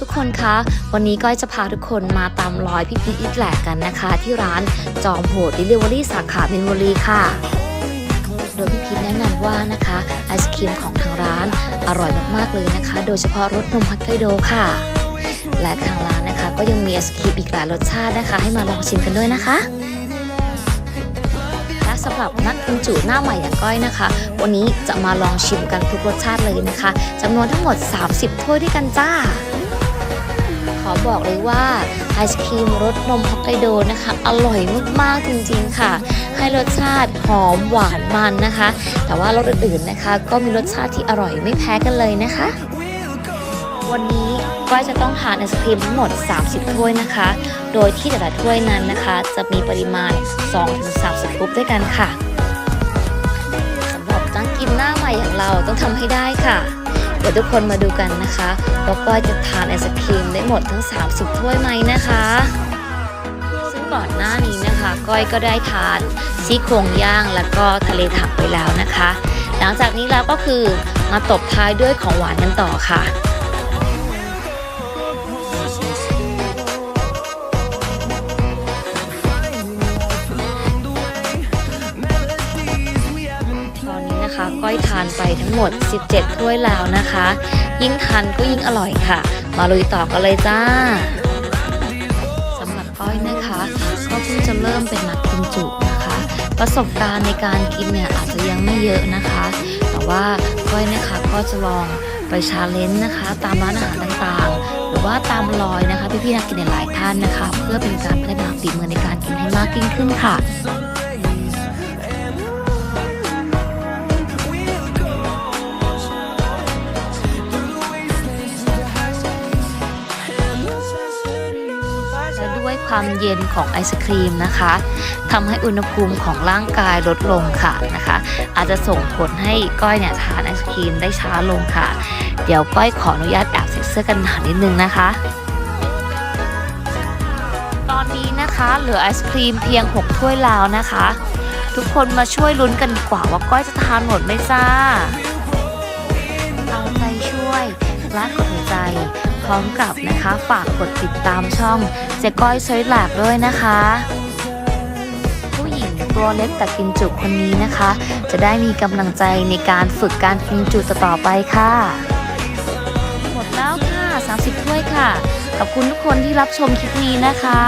ทุกคนคะ วันนี้ก้อยจะพาทุกคนมาตามรอยพี่พีอีทแหลกกันนะคะ ที่ร้านจอมโหด Delivery สาขาเมนบุรีค่ะ โดยพี่พีชแนะนำว่านะคะไอศครีมของทางร้านอร่อยมากๆเลยนะคะ โดยเฉพาะรสนมฮอกไกโดค่ะ และทางร้านนะคะ ก็ยังมีไอศครีมอีกหลายรสชาตินะคะ ให้มาลองชิมกันด้วยนะคะและสำหรับนักกินจุหน้าใหม่อย่างก้อยนะคะ วันนี้จะมาลองชิมกันทุกรสชาติเลยนะคะจำนวนทั้งหมด 30 ถ้วยด้วยกันจ้า บอกเลยว่าไอศครีมรสนมฮอกไกโดนะคะ อร่อยมากๆจริงๆค่ะ ให้รสชาติหอมหวานมันนะคะ แต่ว่ารสอื่นๆนะคะ ก็มีรสชาติที่อร่อยไม่แพ้กันเลยนะคะ วันนี้ก้อยจะต้องทานไอศครีมทั้งหมด 30 ถ้วยนะคะ โดยที่แต่ละถ้วยนั้นนะคะ จะมีปริมาณ 2-30กรุ๊ปด้วยกันค่ะสำหรับนักกินหน้าใหม่อย่างเราต้องทำให้ได้ค่ะ ดี๋ยวทุกคนมาดูกันนะคะว่าก้อยจะทานไอศครีมได้หมดทั้ง 30 ถ้วยไหมนะคะซึ่งก่อนหน้านี้นะคะ ก้อยก็ได้ทานซี่โครงย่างแล้วก็ทะเลถักไปแล้วนะคะ หลังจากนี้แล้วก็คือมาตบท้ายด้วยของหวานกันต่อค่ะ นะคะ ก้อยทานไปทั้งหมด 17 ถ้วยแล้วนะคะ ยิ่งทานก็ยิ่งอร่อยค่ะ มาลุยต่อกันเลยจ้าสำหรับก้อยนะคะ ก็เพิ่งจะเริ่มเป็นนักกินจุนะคะ ประสบการณ์ในการกินเนี่ยอาจจะยังไม่เยอะนะคะ แต่ว่าก้อยนะคะก็จะลองไปชาเลนจ์นะคะ ตามร้านอาหารต่างๆ หรือว่าตามรอยนะคะพี่ๆนักกินหลายท่านนะคะ เพื่อเป็นการพัฒนาฝีมือในการกินให้มากยิ่งขึ้นค่ะ ความเย็นของไอศครีมนะคะทำให้อุณหภูมิของร่างกายลดลงค่ะนะคะ อาจจะส่งผลให้ก้อยเนี่ยทานไอศครีมได้ช้าลงค่ะ เดี๋ยวก้อยขออนุญาตแอบใส่เสื้อกันหนาวนิดนึงนะคะ ตอนนี้นะคะเหลือไอศครีมเพียง 6 ถ้วยแล้วนะคะ ทุกคนมาช่วยลุ้นกันดีกว่าว่าก้อยจะทานหมดไหมจ้า และกดหัวใจ พร้อมกับนะคะฝากกดติดตามช่องเจ๊ก้อยซอยหลากด้วยนะคะ ผู้หญิงตัวเล็กแต่กินจุคนนี้นะคะ จะได้มีกำลังใจในการฝึกการกินจุต่อไปค่ะ หมดแล้วค่ะ 30ถ้วยค่ะ ขอบคุณทุกคนที่รับชมคลิปนี้นะคะ